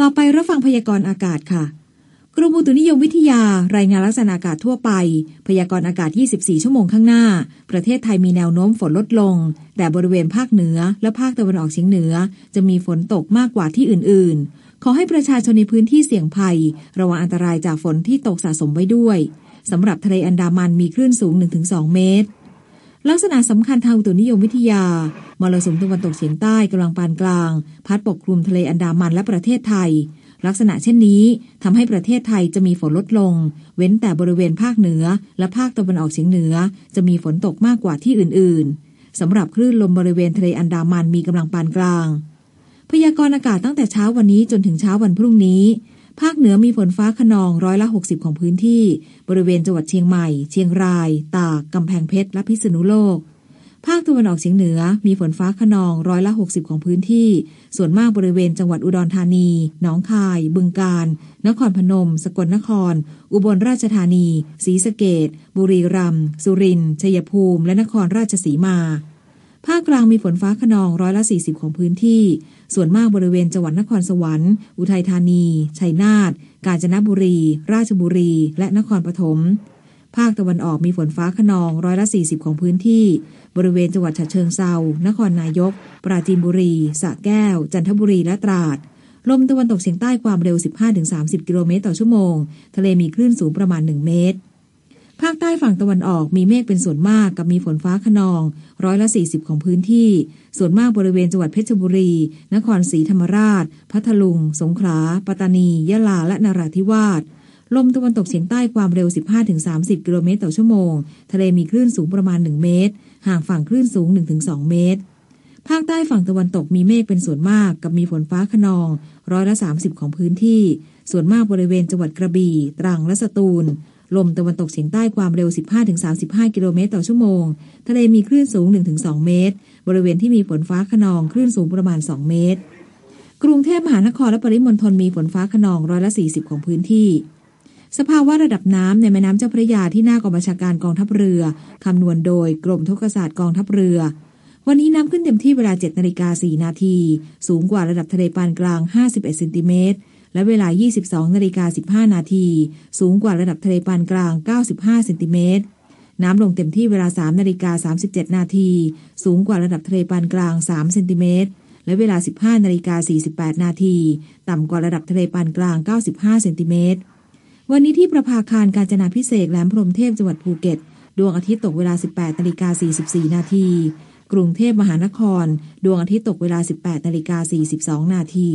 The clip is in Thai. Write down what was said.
ต่อไปรับฟังพยากรณ์อากาศค่ะ กรมอุตุนิยมวิทยารายงานลักษณะอากาศทั่วไป พยากรณ์อากาศ 24 ชั่วโมงข้างหน้า ประเทศไทยมีแนวโน้มฝนลดลง แต่บริเวณภาคเหนือและภาคตะวันออกเฉียงเหนือ จะมีฝนตกมากกว่าที่อื่น ๆ ขอให้ประชาชนในพื้นที่เสี่ยงภัย ระวังอันตรายจากฝนที่ตกสะสมไว้ด้วยสำหรับทะเลอันดามันมีคลื่นสูง 1-2 เมตร ลักษณะสำคัญทางอุตุนิยมวิทยามรสุมตะวันตกเฉียงใต้กำลังปานกลาง พัดปกคลุมทะเลอันดามันและประเทศไทย ลักษณะเช่นนี้ทำให้ประเทศไทยจะมีฝนลดลง เว้นแต่บริเวณภาคเหนือ และภาคตะวันออกเฉียงเหนือ จะมีฝนตกมากกว่าที่อื่นๆสำหรับคลื่นลมบริเวณทะเลอันดามันมีกำลังปานกลาง พยากรณ์อากาศตั้งแต่เช้าวันนี้จนถึงเช้าวันพรุ่งนี้ ภาคเหนือมีฝนฟ้าขนองร้อยละ 60 ของพื้นที่ บริเวณจังหวัดเชียงใหม่ เชียงราย ตาก กำแพงเพชร และพิษณุโลก ภาคตะวันออกเฉียงเหนือ มีฝนฟ้าขนองร้อยละ 60 ของพื้นที่ ส่วนมากบริเวณจังหวัดอุดรธานี หนองคาย บึงกาฬ นครพนม สกลนคร อุบลราชธานี ศรีสะเกดบุรีรัมย์ สุรินทร์ ชัยภูมิ และนครราชสีมา ภาคกลางมีฝนฟ้าขนองร้อยละ 40 ของพื้นที่ ส่วนมากบริเวณจังหวัดนครสวรรค์ อุทัยธานี ชัยนาท กาญจนบุรี ราชบุรี และนครปฐม ภาคตะวันออกมีฝนฟ้าขนองร้อยละ 40 ของพื้นที่ บริเวณจังหวัดฉะเชิงเซา นครนายก ปราจีนบุรี สระแก้ว จันทบุรี และตราด ลมตะวันตกเฉียงใต้ความเร็ว 15-30 กิโลเมตรต่อชั่วโมง ทะเลมีคลื่นสูงประมาณ 1 เมตร ภาคใต้ฝั่งตะวันออกมีเมฆเป็นส่วนมากกับมีฝนฟ้าขนอง ร้อยละ 40 ของพื้นที่ ส่วนมากบริเวณจังหวัดเพชรบุรี นครศรีธรรมราช พัทลุง สงขลา ปัตตานี ยะลา และนราธิวาส ลมตะวันตกเฉียงใต้ความเร็ว 15-30 กิโลเมตรต่อชั่วโมง ทะเลมีคลื่นสูงประมาณ 1 เมตร ห่างฝั่งคลื่นสูง 1-2 เมตร ภาคใต้ฝั่งตะวันตกมีเมฆเป็นส่วนมากกับมีฝนฟ้าขนอง ร้อยละ 30 ของพื้นที่ ส่วนมากบริเวณจังหวัดกระบี่ ตรัง และสตูล ลมตะวันตกเฉียงใต้ความเร็ว 15-35 กิโลเมตรต่อชั่วโมง ทะเลมีคลื่นสูง 1-2 เมตร บริเวณที่มีฝนฟ้าขนองคลื่นสูงประมาณ 2 เมตร กรุงเทพมหานครและปริมณฑลมีฝนฟ้าขนองร้อยละ 40 ของพื้นที่ สภาวะระดับน้ำในแม่น้ำเจ้าพระยาที่หน้ากองบัญชาการกองทัพเรือคำนวณโดยกรมทกศาสตร์กองทัพเรือ วันนี้น้ำขึ้นเต็มที่เวลา7นาฬิกา4นาที สูงกว่าระดับทะเลปานกลาง 51เซนติเมตร และเวลา 22นาฬิกา15 นาที สูงกว่าระดับทะเลปานกลาง 95 เซนติเมตร น้ำลงเต็มที่เวลา 3 นาฬิกา 37 นาที สูงกว่าระดับทะเลปานกลาง 3 เซนติเมตร และเวลา 15 นาฬิกา 48 นาที ต่ำกว่าระดับทะเลปานกลาง 95 เซนติเมตร วันนี้ที่ประภาคารการจนาพิเศษแหลมพรหมเทพจังหวัดภูเก็ต ดวงอาทิตย์ตกเวลา 18นาฬิกา44 นาทีกรุงเทพมหานคร ดวงอาทิตย์ตกเวลา 18นาฬิกา42 นาที